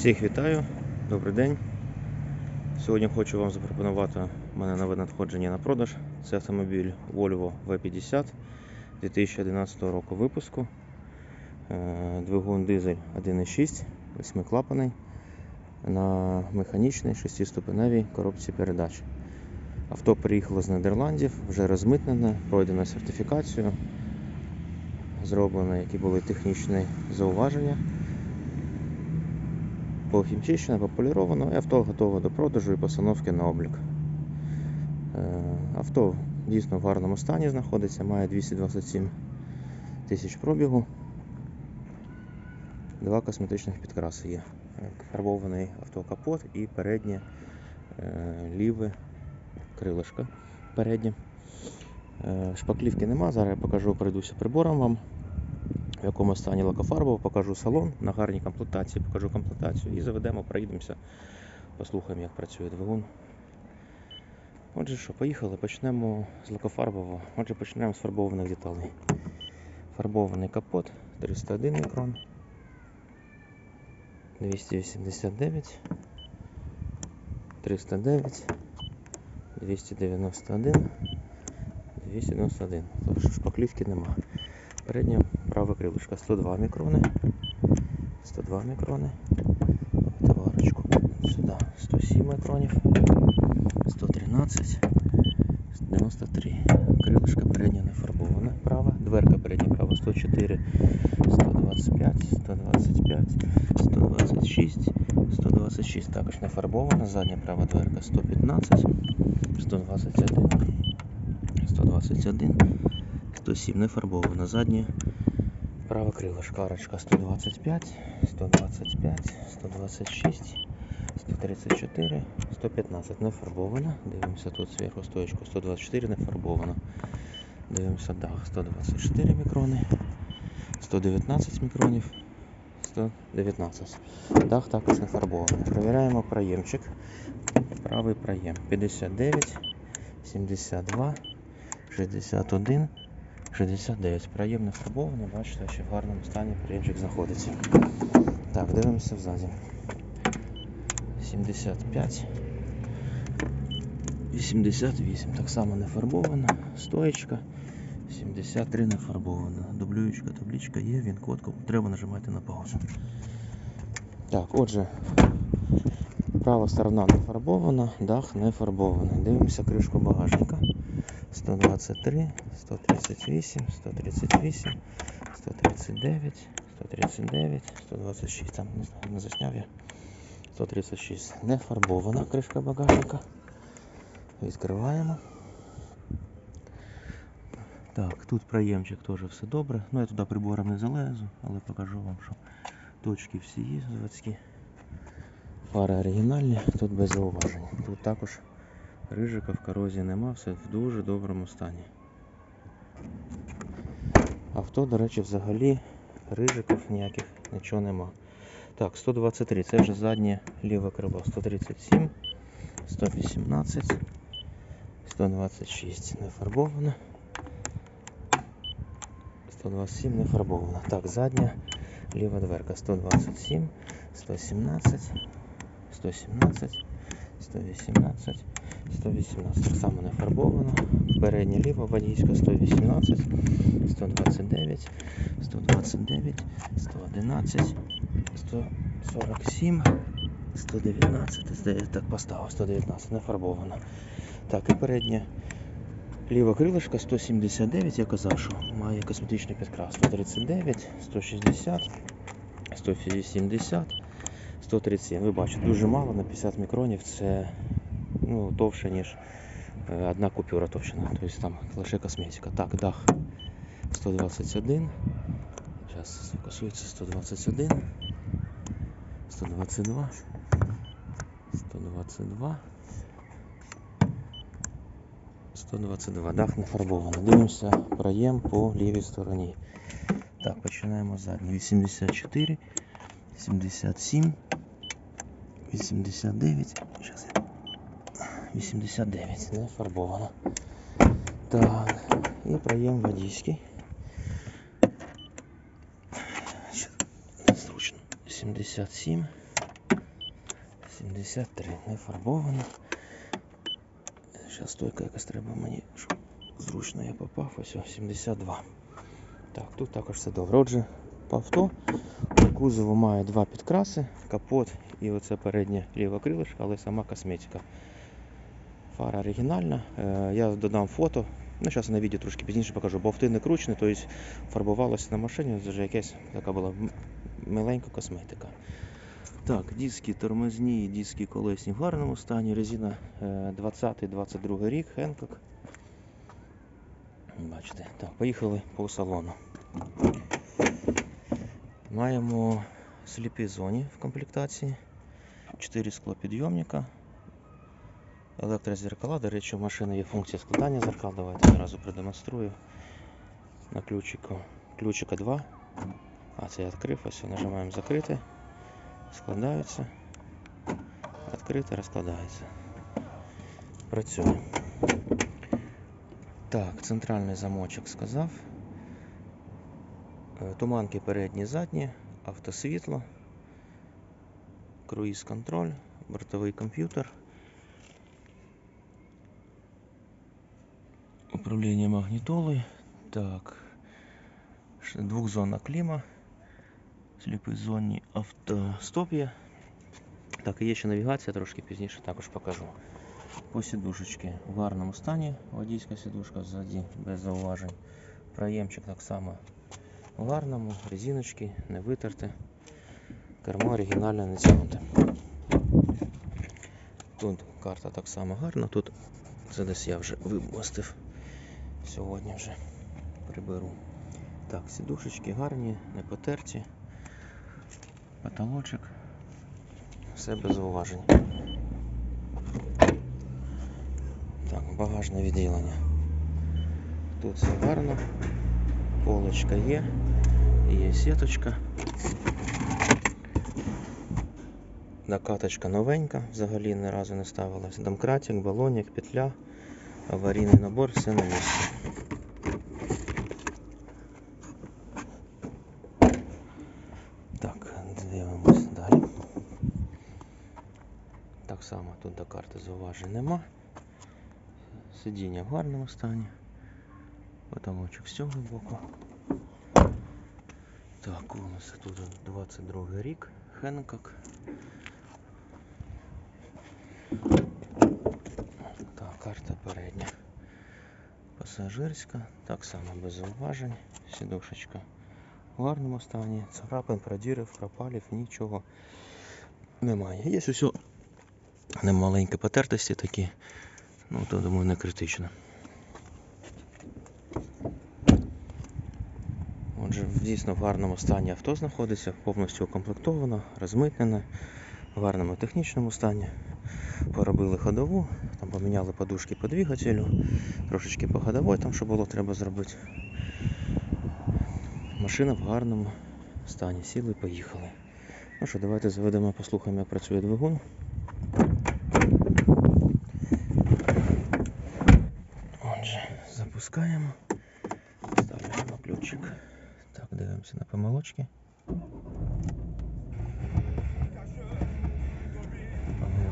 Всіх вітаю, добрий день. Сьогодні хочу вам запропонувати в мене нове надходження на продаж. Це автомобіль Volvo V50 2011 року випуску. Е, Двигун дизель 1.6, 8-клапаний на механічній 6-ступеневій коробці передач. Авто приїхало з Нідерландів, вже розмитнене, пройдено сертифікацію, зроблено, які були технічні зауваження похімчищено, пополіровано, і авто готове до продажу і постановки на облік. Е, Авто дійсно в гарному стані знаходиться, має 227 тисяч пробігу. Два косметичних підкраси є. Е, Фарбований автокапот і переднє е, ліве крилишко переднє. Е, Шпаклівки нема, зараз я покажу, пройдуся прибором вам в якому стані лакофарбова, покажу салон на гарній комплектації, покажу комплектацію і заведемо, проїдемося, послухаємо, як працює двигун. Отже, що, поїхали, почнемо з лакофарбового. Отже, почнемо з фарбованих деталей. Фарбований капот 301 мікрон, 289, 309, 291, 291. Тож шпаклівки нема. Переднє праве крилишко 102 мікрони. 102 мікрони. Товарочку. Сюди 107 мікронів. 113. 93. Крилишко переднє не фарбоване. Право. Дверка передня права 104. 125, 125, 126, 126. Також не фарбована. Задня права дверка 115, 121, 121. 107 не фарбована. Заднє праве крилишко, арочка 125, 125, 126, 134, 115 не фарбована. Дивимося тут зверху стоечку 124 не фарбована. Дивимося дах 124 мікрони, 119 мікронів, 119. Дах також не фарбований. Провіряємо проємчик. Правий проєм 59, 72, 61. 69. Проєм не фарбований, бачите, ще в гарному стані приємчик знаходиться. Так, дивимося взаді. 75. 88. Так само не фарбована. Стоечка. 73 не фарбована. Дублюючка, табличка є, він код, треба нажимати на паузу. Так, отже, права сторона не фарбована, дах не фарбований. Дивимося кришку багажника. 123, 138, 138, 139, 139, 126, там не знаю, не засняв я. 136. Не фарбована кришка багажника. Відкриваємо. Так, тут проємчик теж все добре. Ну я туди прибором не залезу, але покажу вам, що точки всі є заводські. Фари оригінальні, тут без зауважень. Тут також Рижика в корозії нема, все в дуже доброму стані. Авто, до речі, взагалі рижиків ніяких нічого нема. Так, 123, це вже заднє ліве крило. 137, 118, 126 не фарбовано. 127 не фарбовано. Так, задня ліва дверка 127, 117, 117, 118. 118 так само не фарбовано. Передня ліва водійська 118, 129, 129, 111, 147, 119. Здається, так поставив 119, не фарбовано. Так, і переднє ліве крилишко 179, я казав, що має косметичний підкрас. 139, 160, 170, 137. Ви бачите, дуже мало на 50 мікронів. Це ну, довше, ніж е, одна купюра товщина. Тобто там лише косметика. Так, дах 121. Зараз сфокусується 121. 122. 122. 122. Дах не фарбований. Дивимося проєм по лівій стороні. Так, починаємо задній. 84, 77, 89. Зараз я 89, не фарбовано. Так, і проєм водійський. Щас, Незручно. 77, 73 не фарбовано. Зараз стойка якась треба мені, щоб зручно я попав. Ось 72. Так, тут також все добре. Отже, по авто кузову має два підкраси, капот і оце переднє ліве крилишко, але сама косметика. Фара оригінальна. Е, Я додам фото. Ну, зараз на відео трошки пізніше покажу. Бовти не кручені, тобто фарбувалося на машині, вже якась така була миленька косметика. Так, диски тормозні, диски колесні в гарному стані. Резина е, 20-22 рік, Хенкок. Бачите, так, поїхали по салону. Маємо сліпі зоні в комплектації. 4 склопідйомника. Електрозеркала. До речі, у машини є функція складання зеркал. Давайте одразу продемонструю. На ключику. Ключика 2. А, це я відкрив, ось нажимаємо закрити. Складаються. Відкрити, розкладається. Працює. Так, центральний замочок сказав. Е, Туманки передні, задні, автосвітло, круїз контроль, бортовий комп'ютер. Управління магнітолою. Так. Двохзонна кліма. Сліпий зонні автостоп. Так, і є ще навігація, трошки пізніше також покажу. По сідушечки в гарному стані. Водійська сідушка ззаді без зауважень. Проємчик так само в гарному, резиночки не витерте. Кермо оригінальне не тягнуте. Тут карта так само гарна, тут це десь я вже вимостив. Сьогодні вже приберу. Так, сідушечки гарні, не потерті. Потолочок. Все без зауважень. Так, багажне відділення. Тут все гарно. Полочка є. Є сіточка. Накаточка новенька, взагалі ні разу не ставилась. Домкратик, балонник, петля, аварійний набор, все на місці. Так, дивимось далі. Так само тут до карти зауважень нема. Сидіння в гарному стані. Потолочок з цього боку. Так, у нас тут 22 рік. Хенкок. Карта передня. Пасажирська. Так само без зауважень. Сідушечка в гарному стані. Царапин, продірів, пропалів, нічого немає. Є усе немаленькі потертості такі. Ну, то думаю, не критично. Отже, дійсно в гарному стані авто знаходиться, повністю укомплектовано, розмитнене, в гарному технічному стані. Поробили ходову, там поміняли подушки по двигателю, трошечки по ходовой, там що було треба зробити. Машина в гарному стані. Сіли, поїхали. Ну що, давайте заведемо, послухаємо, як працює двигун. Отже, запускаємо. Ставляємо ключик. Так, дивимося на помилочки.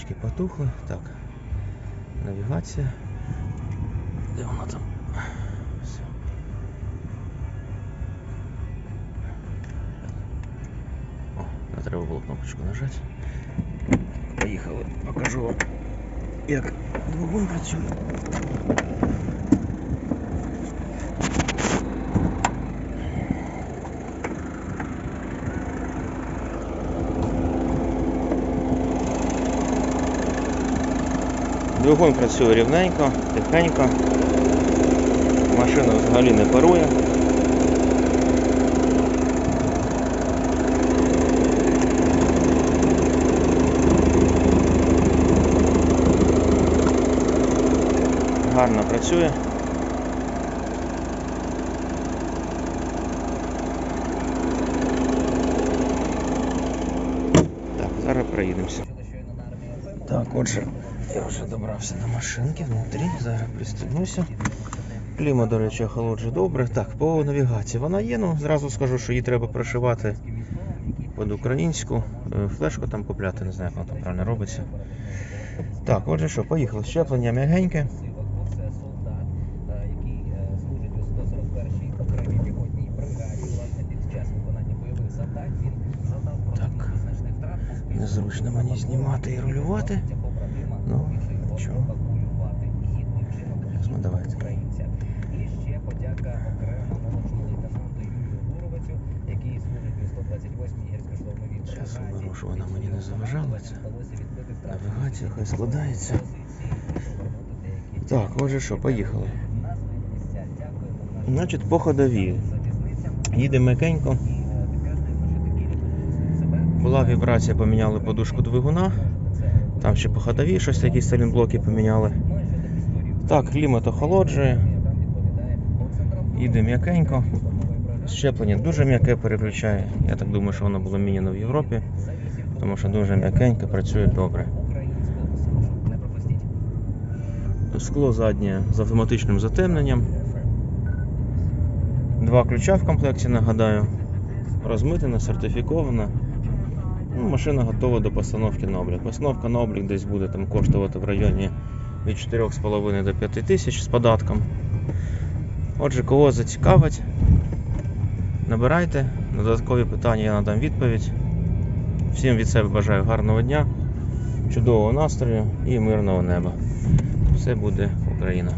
Помилочки потухли. Так. Навігація. Де вона там? Все. О, не треба було кнопочку нажати. Поїхали, покажу вам, як двигун працює. Двигун працює рівненько, тихенько. Машина взагалі не парує. Гарно працює. Так, зараз проїдемося. Так, отже, я вже добрався до машинки внутрі. Зараз пристегнуся. Кліма, до речі, охолоджує добре. Так, по навігації вона є, ну зразу скажу, що її треба прошивати під українську. Е, Флешку там купляти, не знаю, як воно там правильно робиться. Так, отже що, поїхали. Щеплення м'ягеньке. Це солдат, який служить у 141-й окремій піхотній бригаді. Власне, під час виконання бойових завдань він завдав Так. Незручно мені знімати і рулювати. Ну, нічого. ми давайте. І ще подяка окремо молодшому лейтенанту Юрію Гуровицю, який служить у 128-й гірсько-штурмовій бригаді. Щас уберу, щоб вона мені не заважала, навігація, хай складається. Так, отже що, поїхали. Значить, по ходовій. м'якенько. І, е, Була вібрація, поміняли подушку двигуна. Там ще по щось якісь салінблоки поміняли. Так, клімат охолоджує. Їде м'якенько. Щеплення дуже м'яке переключає. Я так думаю, що воно було міняно в Європі, тому що дуже м'якенько, працює добре. Скло заднє з автоматичним затемненням. Два ключа в комплекті, нагадаю. Розмитена, сертифікована. Ну, машина готова до постановки на облік. Постановка на облік десь буде там коштувати в районі від 4,5 до 5 тисяч з податком. Отже, кого зацікавить, набирайте. На додаткові питання я надам відповідь. Всім від себе бажаю гарного дня, чудового настрою і мирного неба. Все буде Україна.